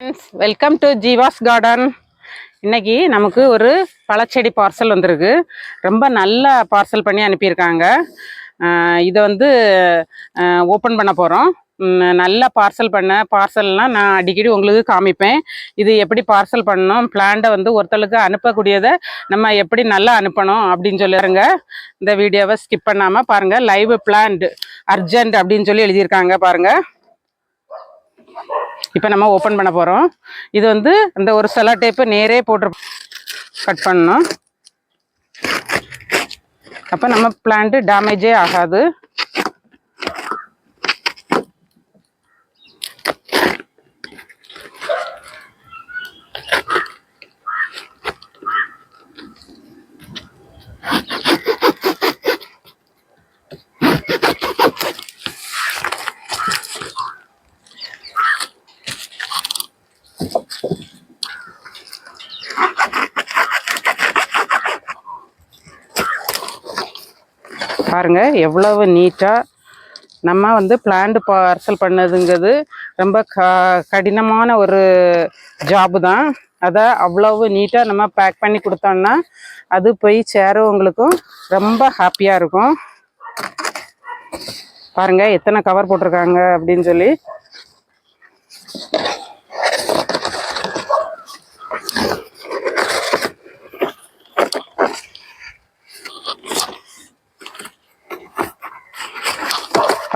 Friends welcome to Jeeva's garden இன்னைக்கு நமக்கு ஒரு பழச்செடி பார்சல் வந்திருக்கு. ரொம்ப நல்ல பார்சல் பண்ணி அனுப்பியிருக்காங்க. இதை வந்து ஓப்பன் பண்ண போகிறோம் நல்ல பார்சல் பண்ண பார்சல்லாம் நான் அடிக்கடி உங்களுக்கு காமிப்பேன். இது எப்படி பார்சல் பண்ணணும்? பிளான்டை வந்து ஒருத்தருக்கு அனுப்பக்கூடியதை நம்ம எப்படி நல்லா அனுப்பணும் அப்படின்னு சொல்லிடுங்க இந்த வீடியோவை ஸ்கிப் பண்ணாமல் பாருங்கள் லைவ் பிளான்ட் அர்ஜென்ட் அப்படின்னு சொல்லி எழுதியிருக்காங்க பாருங்கள் இப்போ நம்ம ஓப்பன் பண்ண போகிறோம் இது வந்து இந்த ஒரு செலோ டேப்பு நேரே போட்டு கட் பண்ணணும். அப்போ நம்ம பிளான்ட்டு டேமேஜே ஆகாது. பாருங்கள் எவ்வளவு நீட்டாக நம்ம வந்து பிளான்டு பார்சல் பண்ணதுங்கிறது ரொம்ப க கடினமான ஒரு ஜாபு தான். அதை அவ்வளவு நீட்டாக நம்ம பேக் பண்ணி கொடுத்தோம்னா அது போய் சேரவங்களுக்கும் ரொம்ப ஹாப்பியாக இருக்கும். பாருங்கள் எத்தனை கவர் போட்டிருக்காங்க அப்படின்னு சொல்லி.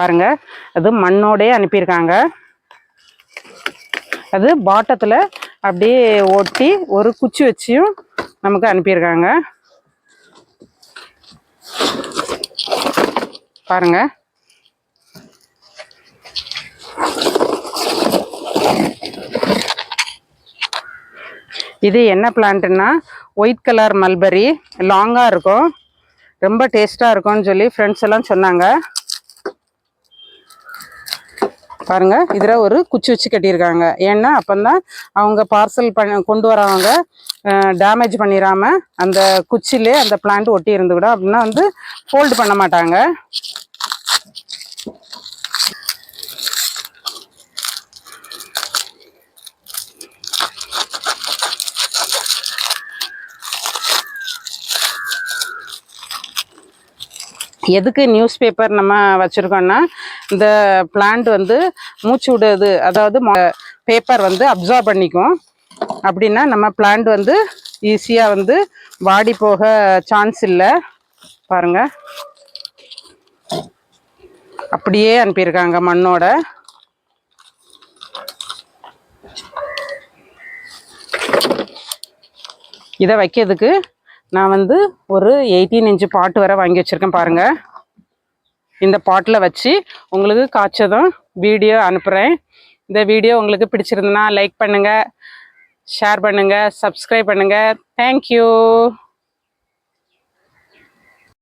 பாருங்க. அது மண்ணோடயே அனுப்பியிருக்காங்க. அது பாட்டத்தில் அப்படியே ஒட்டி ஒரு குச்சி வச்சியும் நமக்கு அனுப்பியிருக்காங்க. பாருங்க. இது என்ன பிளான்ட்டுன்னா ஒயிட் கலர் மல்பெரி லாங்காக இருக்கும். ரொம்ப டேஸ்ட்டாக இருக்கும்னு சொல்லி ஃப்ரெண்ட்ஸ் எல்லாம் சொன்னாங்க. பாருங்க. இதில் ஒரு குச்சி வச்சு கட்டியிருக்காங்க. ஏன்னா அப்போந்தான் அவங்க பார்சல் பண்ண கொண்டு வரவங்க டேமேஜ் பண்ணிடாம அந்த குச்சிலே அந்த பிளான்ட் ஒட்டி இருந்துவிடும். அப்படின்னா வந்து ஃபோல்டு பண்ண மாட்டாங்க. எதுக்கு நியூஸ் பேப்பர் நம்ம வச்சுருக்கோம்னா இந்த பிளான்ட் வந்து மூச்சு விடுது. அதாவது பேப்பர் வந்து அப்சர்வ் பண்ணிக்கும். அப்படின்னா நம்ம பிளான்ட் வந்து ஈஸியாக வந்து வாடி போக சான்ஸ் இல்லை. பாருங்க. அப்படியே அனுப்பியிருக்காங்க மண்ணோட. இதை வைக்கிறதுக்கு நான் வந்து ஒரு எயிட்டீன் இன்ச்சு பாட்டு வரை வாங்கி வச்சுருக்கேன் பாருங்கள் இந்த பாட்டில் வச்சு உங்களுக்கு காய்ச்சதும் வீடியோ அனுப்புகிறேன் இந்த வீடியோ உங்களுக்கு பிடிச்சிருந்ததுன்னா லைக் பண்ணுங்கள் ஷேர் பண்ணுங்கள் சப்ஸ்கிரைப் பண்ணுங்கள் தேங்க்யூ